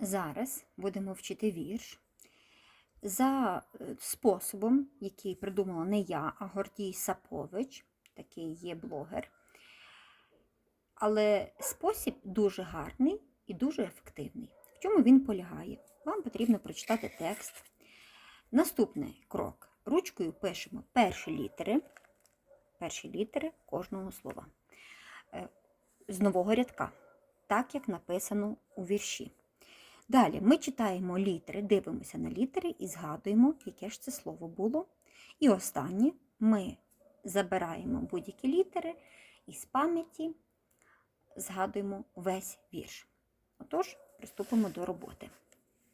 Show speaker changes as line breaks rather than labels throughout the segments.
Зараз будемо вчити вірш за е, способом, який придумала не я, а Гордій Сапович, такий є блогер. Але спосіб дуже гарний і дуже ефективний. В чому він полягає? Вам потрібно прочитати текст. Наступний крок. Ручкою пишемо перші літери, перші літери кожного слова Е, з нового рядка, так як написано у вірші. Далі ми читаємо літери, дивимося на літери і згадуємо, яке ж це слово було. І останнє ми забираємо будь-які літери і з пам'яті згадуємо весь вірш. Отож, приступимо до роботи.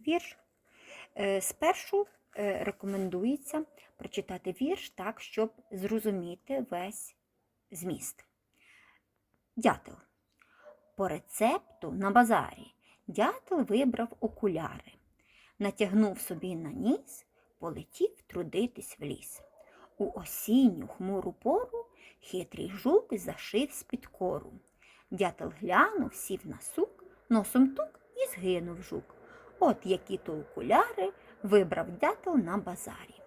Вірш. Е, Спершу е, рекомендується прочитати вірш так, щоб зрозуміти весь зміст. Дятел. По рецепту на базарі дятел вибрав окуляри, натягнув собі на ніс, полетів трудитись в ліс. У осінню хмуру пору хитрий жук зашив з-під кору. Дятел глянув, сів на сук, носом тук і згинув жук. От які то окуляри вибрав дятел на базарі.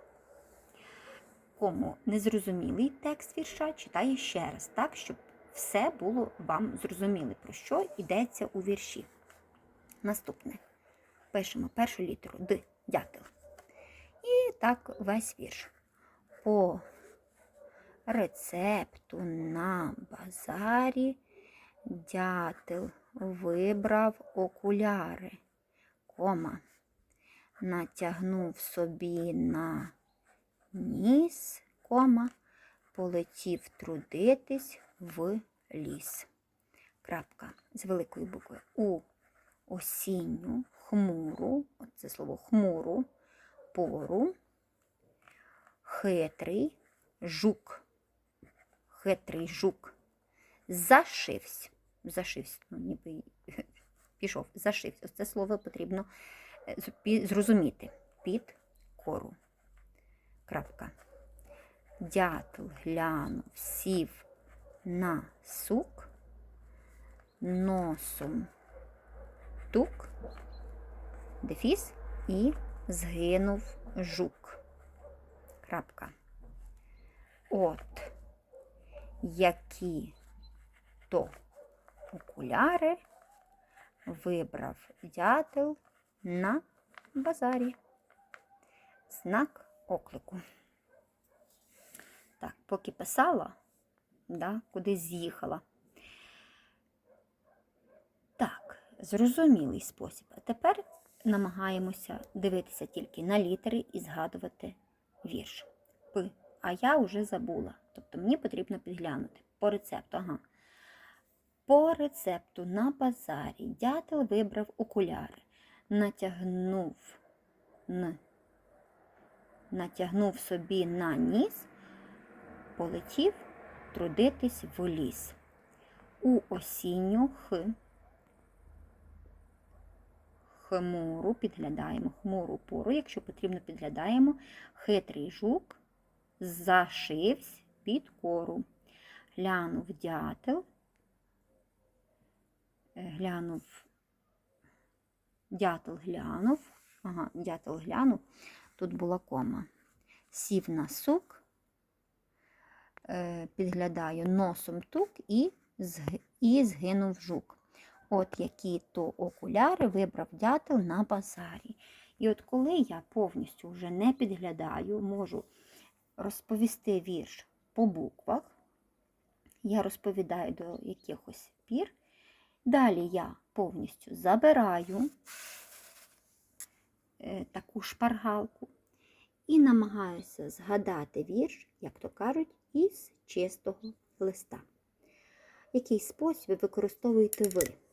Кому незрозумілий текст вірша, читає ще раз, так, щоб все було вам зрозуміло, про що йдеться у вірші. Наступне. Пишемо першу літеру Д, дятел. І так весь вірш. По рецепту на базарі дятел вибрав окуляри, кома, натягнув собі на ніс, кома, полетів трудитись в ліс. Крапка з великої букви. У осінню хмуру, це слово хмуру, пору, хитрий жук. Хитрий жук. Зашився. Зашився, ну, ніби пішов, зашився. Ось Це слово потрібно е, зрозуміти. Під кору. Крапка. Дятел глянув, сів на сук, носом тук, дефіс і згинув жук. Крапка. От які то окуляри вибрав дятел на базарі. Знак оклику. Так, поки писала, да, кудись з'їхала. Так, зрозумілий спосіб. А тепер намагаємося дивитися тільки на літери і згадувати вірш. П. А я вже забула. Тобто мені потрібно підглянути. По рецепту, ага. По рецепту на базарі дятел вибрав окуляри, натягнув, н, натягнув собі на ніс, полетів трудитись в ліс. У осінню х. Хмуру підглядаємо хмуру пору, якщо потрібно, підглядаємо хитрий жук зашивсь під кору. Глянув дятел, е, глянув, дятел глянув, ага, дятел глянув, тут була кома. Сів на сук, е, підглядаю носом тук і, і згинув жук. От які то окуляри вибрав дятел на базарі. І от коли я повністю вже не підглядаю, можу розповісти вірш по буквах, я розповідаю до якихось пір. Далі я повністю забираю е, таку шпаргалку і намагаюся згадати вірш, як то кажуть, із чистого листа. Який спосіб використовуєте ви?